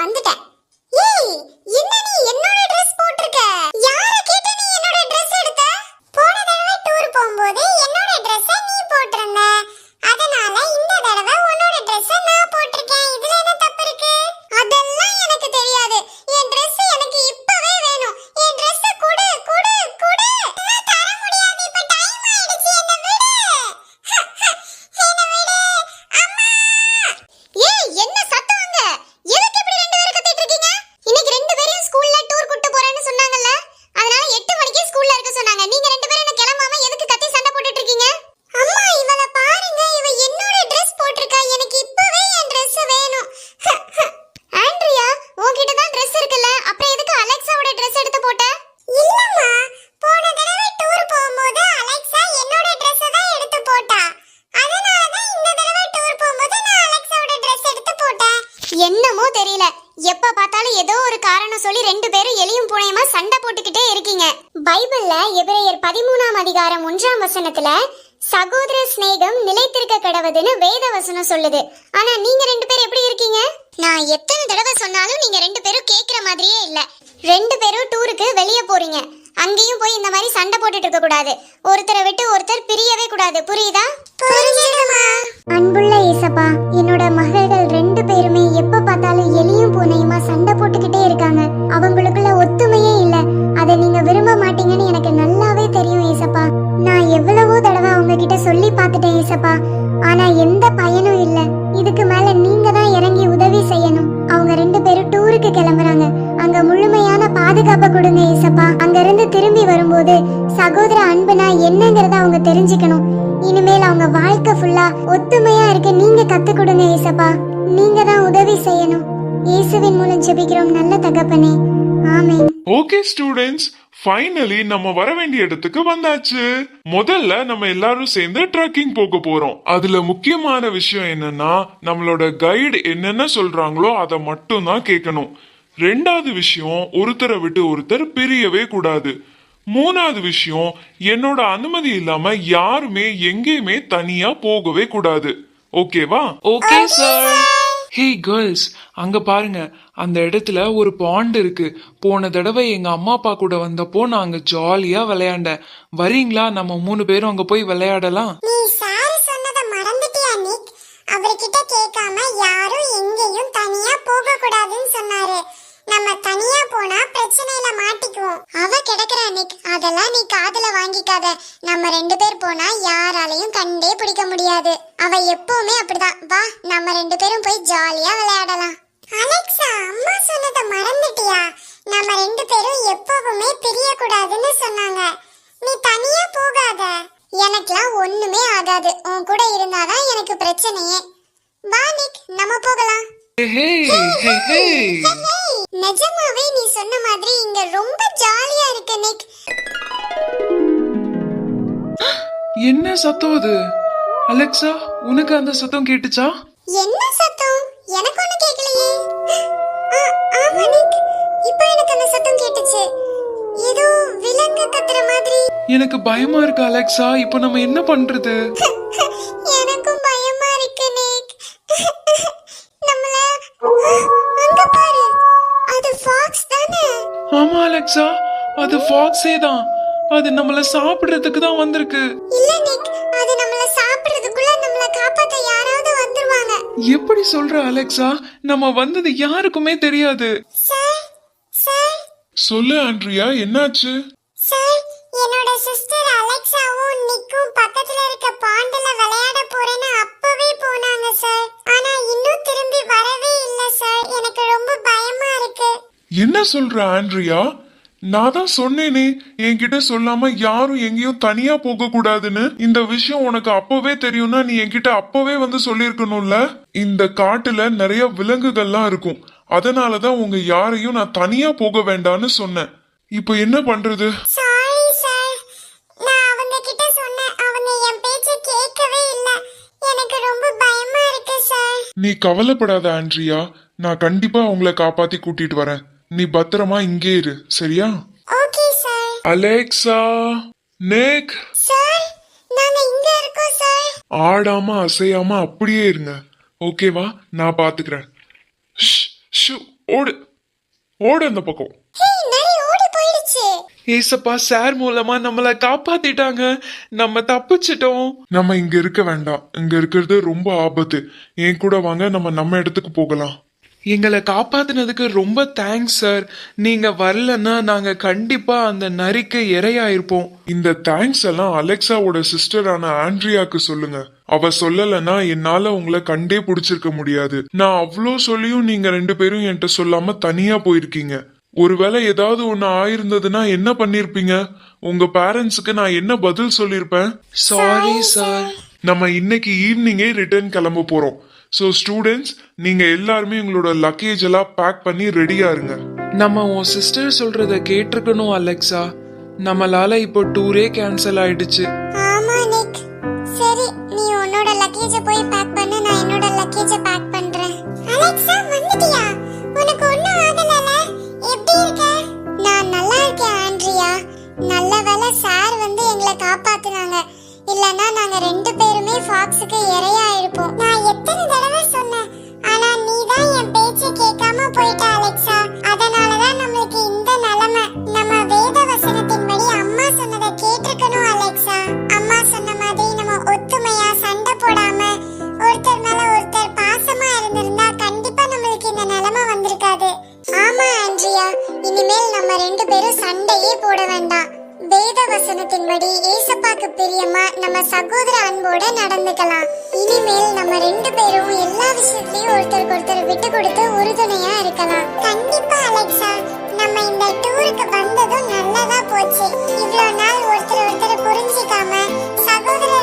வந்துட்டேன். ரெண்டு பேரும் எலியும் பூனையுமா சண்டை போட்டுக்கிட்டே இருக்கீங்க. பைபிள்ல எபிரேயர் பதிமூணாம் அதிகாரம் ஒன்றாம் வசனத்துல சகோதர சிநேகம் நிலைத்திருக்க கடவுதுன்னு வேத வசனம் சொல்லுது. ஆனா நீங்க ரெண்டு பேரும் எப்படி இருக்கீங்க? நான் எத்தனை தடவை சொன்னாலும் நீங்க ரெண்டு பேரும் கேக்குற மாதிரியே இல்ல. ரெண்டு பேரும் டூருக்கு வெளியே போறீங்க. அங்கேயும் போய் இந்த மாதிரி சண்டை போட்டுட்டு இருக்க கூடாது. ஒருத்தரை விட்டு ஒருத்தர் பிரியவே கூடாது. புரியுதா? அன்புள்ள ஏசப்பா என்னோட மகள்கள் பேருமே எப்ப பார்த்தாலும் எலியும் பூனையுமா சண்டை போட்டுக்கிட்டே இருக்காங்க. அவங்களுக்குள்ள ஒத்துமையே இல்ல. அதை நீங்க விரும்ப மாட்டீங்கன்னு எனக்கு நல்லாவே தெரியும் ஏசப்பா. நான் எவ்வளவோ தடவை அவங்க கிட்ட சொல்லி பார்த்துட்டேன் ஏசப்பா. ஆனா எந்த பயனும் இல்ல. இதுக்கு மேல நீங்க தான் இறங்கி உதவி செய்யணும். அவங்க ரெண்டு பேரும் டூருக்கு கிளம்புறாங்க. அங்க முழுமையான பாதுகாப்பை கொடுங்க ஏசப்பா. அங்க இருந்து திரும்பி வரும்போது சகோதர அன்புனா என்னங்கறத அவங்க தெரிஞ்சுக்கணும். இனிமேல் அவங்க வாழ்க்கை ஃபுல்லா ஒத்துமையா இருக்க நீங்க கத்து கொடுங்க ஏசப்பா. நீங்க தான் உதவி செய்யணும். இயேசுவின் மூலம் ஜெபிக்கிறோம். நல்ல தகப்பனே. ஆமென். ஓகே ஸ்டூடெண்ட்ஸ் ஃபைனலி நம்ம வர வேண்டிய இடத்துக்கு வந்தாச்சு. முதல்ல நம்ம எல்லாரும் சேர்ந்து ட்ரக்கிங் போக போறோம். அதுல முக்கியமான விஷயம் என்னன்னா நம்மளோட கைடு என்னென்ன சொல்றாங்களோ அதை மட்டும் தான் கேட்கணும். ரெண்டாவது விஷயம் ஒருத்தரை விட்டு ஒருத்தர் பிரியவே கூடாது. மூணாவது விஷயம் என்னோட அனுமதி இல்லாம யாருமே எங்கேயுமே தனியா போகவே கூடாது. ஓகேவா ஓகே சார் ஹே கேர்ள்ஸ் அங்க பாருங்க அந்த இடத்துல ஒரு பாண்ட் இருக்கு. போன தடவை எங்க அம்மா அப்பா கூட வந்தப்போ நான் அங்க ஜாலியா விளையாண்டேன். வரீங்களா? நம்ம மூணு பேரும் அங்க போய் விளையாடலாம். நீ சார் சொன்னத மறந்துட்டியா நிக்? அவர்கிட்ட கேட்காம யாரும் எங்கேயும் தனியா போக கூடாதுன்னு சொன்னாரு. நம்ம தனியா போனா பிரச்சனையில மாட்டிக்குவோம். அவ கிடக்குறா நிக் அதெல்லாம் நீ காதுல வாங்கிக்காத. நம்ம ரெண்டு பேர் போனா யாராலையும் கண்டே பிடிக்க முடியாது. அவ எப்பவுமே அப்படிதான். வா நம்ம ரெண்டு பேரும் போய் ஜாலியா விளையாடலாம். அலெக்சா அம்மா சொன்னத மறந்துட்டியா? நம்ம ரெண்டு பேரும் எப்பவுமே பிரிய கூடாதுன்னு சொன்னாங்க. நீ தனியா போகாத. எனக்குலாம் ஒண்ணுமே ஆகாது. உன் கூட இருந்தாதான் எனக்கு பிரச்சனையே. வா நிக் நம்ம போகலாம். ஹே ஹே ஹே ஹேய், நிஜமாவே நீ சொன்ன மாதிரி இங்க ரொம்ப ஜாலியா இருக்கு நிக். என்ன சத்தம் அது? அலெக்சா உனக்கு அந்த சத்தம் கேட்டுச்சா? என்ன சத்தம்? எனக்கு ஒண்ணு கேட்கலையே ஆ, ஆமா நிக். இப்போ எனக்கு அந்த சத்தம் கேட்டுச்சு. ஏதோ விலங்கு கத்துற மாதிரி. எனக்கு பயமா இருக்கு அலெக்சா. இப்போ நம்ம என்ன பண்றது? எனக்கும் பயமா அலெக்சா அது ஃபாக்ஸே தான். அது நம்மள சாப்பிடுறதுக்கு தான் வந்திருக்கு. இல்ல நிக் அது நம்மள சாப்பிடுறதுக்குள்ள நம்மள காப்பாத்த யாராவது வந்துருவாங்க. எப்படி சொல்ற அலெக்சா? நம்ம வந்தது யாருக்குமே தெரியாது. Sir sir. சொல்லு ஆண்ட்ரியா என்னாச்சு? சார் என்னோட சிஸ்டர் அலெக்சாவும் நிக்கும் பக்கத்துல இருக்க பாண்டுல விளையாட போறேன்னு அப்பவே போனாங்க சார். ஆனா இன்னும் திரும்பி வரவே இல்ல சார். எனக்கு ரொம்ப பயமா இருக்கு. என்ன சொல்ற ஆண்ட்ரியா? நான் தான் சொன்னேனே. என்கிட்ட சொல்லாம யாரும் எங்கேயும் தனியா போக கூடாதுன்னு இந்த விஷயம் உனக்கு அப்பவே தெரியும்னா நீ என்கிட்ட அப்பவே வந்து சொல்லியிருக்கணும்ல? இந்த காட்டுல நிறைய விலங்குகள்லாம் இருக்கும். அதனாலதான் உங்க யாரையும் நான் தனியா போக வேண்டாம்னு சொன்னேன். இப்போ என்ன பண்றது? நீ கவலைப்படாத ஆண்ட்ரியா. நான் கண்டிப்பா உங்களை காப்பாத்தி கூட்டிட்டு வரேன். நீ பத்திரமா இங்கே இரு சரியா? ஓகே சார் அலெக்சா நேக். சார் நாங்க இங்க இருக்கோம் சார் ஆடாம அசையாம அப்படியே இருங்க. ஓகேவா நான் பாத்துக்கிறேன். ஷ், ஷு, ஓடு. ஓடு அந்த பக்கம். ஹே நரி ஓடி போயிடுச்சு. ஏசப்பா சார் மூலமா நம்மள காப்பாத்திட்டாங்க. நம்ம தப்பிச்சிட்டோம். நம்ம இங்க இருக்க வேண்டாம். இங்க இருக்கிறது ரொம்ப ஆபத்து. என் கூட வாங்க நம்ம நம்ம இடத்துக்கு போகலாம். எங்களை காப்பாத்தினதுக்கு ரொம்ப தேங்க்ஸ் சார் நீங்க வரலன்னா நாங்க கண்டிப்பா அந்த நரிக்கு இரையாயிருப்போம். இந்த தேங்க்ஸ் எல்லாம் அலெக்சாவோட சிஸ்டரான ஆண்ட்ரியாக்கு சொல்லுங்க. அவ சொல்லலைன்னா என்னால உங்களை கண்டே பிடிச்சிருக்க முடியாது. நான் அவ்வளோ சொல்லியும் நீங்க ரெண்டு பேரும் என்கிட்ட சொல்லாம தனியா போயிருக்கீங்க. ஒருவேளை ஏதாவது ஒண்ணு ஆயிருந்ததுன்னா என்ன பண்ணிருப்பீங்க? உங்க பேரண்ட்ஸுக்கு நான் என்ன பதில் சொல்லியிருப்பேன் சாரி சார் நம்ம இன்னைக்கு ஈவினிங்கே ரிட்டர்ன் கிளம்ப போறோம். ஸோ ஸ்டூடெண்ட்ஸ் நீங்க எல்லாருமே உங்களோட லக்கேஜ் எல்லாம் பேக் பண்ணி ரெடியா இருங்க. நம்ம உன் சிஸ்டர் சொல்றத கேட்டிருக்கணும் அலெக்சா நம்மளால இப்போ டூரே கேன்சல் ஆயிடுச்சு. ஆமா நிக் சரி நீ உன்னோட பேக் பண்ணு நான் என்னோட லக்கேஜ பேக் பண்றேன். நான் நல்லா இருக்கேன் ஆண்ட்ரியா. நல்ல வேலை சார் இல்லனா நாங்க ரெண்டு பேருமே ஃபாக்ஸுக்கு இரையா இருப்போம். நான் எத்தனை தடவை சொன்னேன் ஆனா நீ தான் என் பேச்சை கேட்காம போயிட்ட அலெக்சா. நம்ம சகோதர அன்போட நடந்துக்கலாம். இனிமேல் நம்ம ரெண்டு பேரும் எல்லா விஷயத்தையும் ஒருத்தருக்கு ஒருத்தர் விட்டு கொடுத்து உறுதுணையா இருக்கலாம். கண்டிப்பா அலெக்சா. நம்ம இந்த டூருக்கு வந்ததும் நல்லதா போச்சு. இவ்வளவு நாள் ஒருத்தர் ஒருத்தர் புரிஞ்சிக்காம சகோதர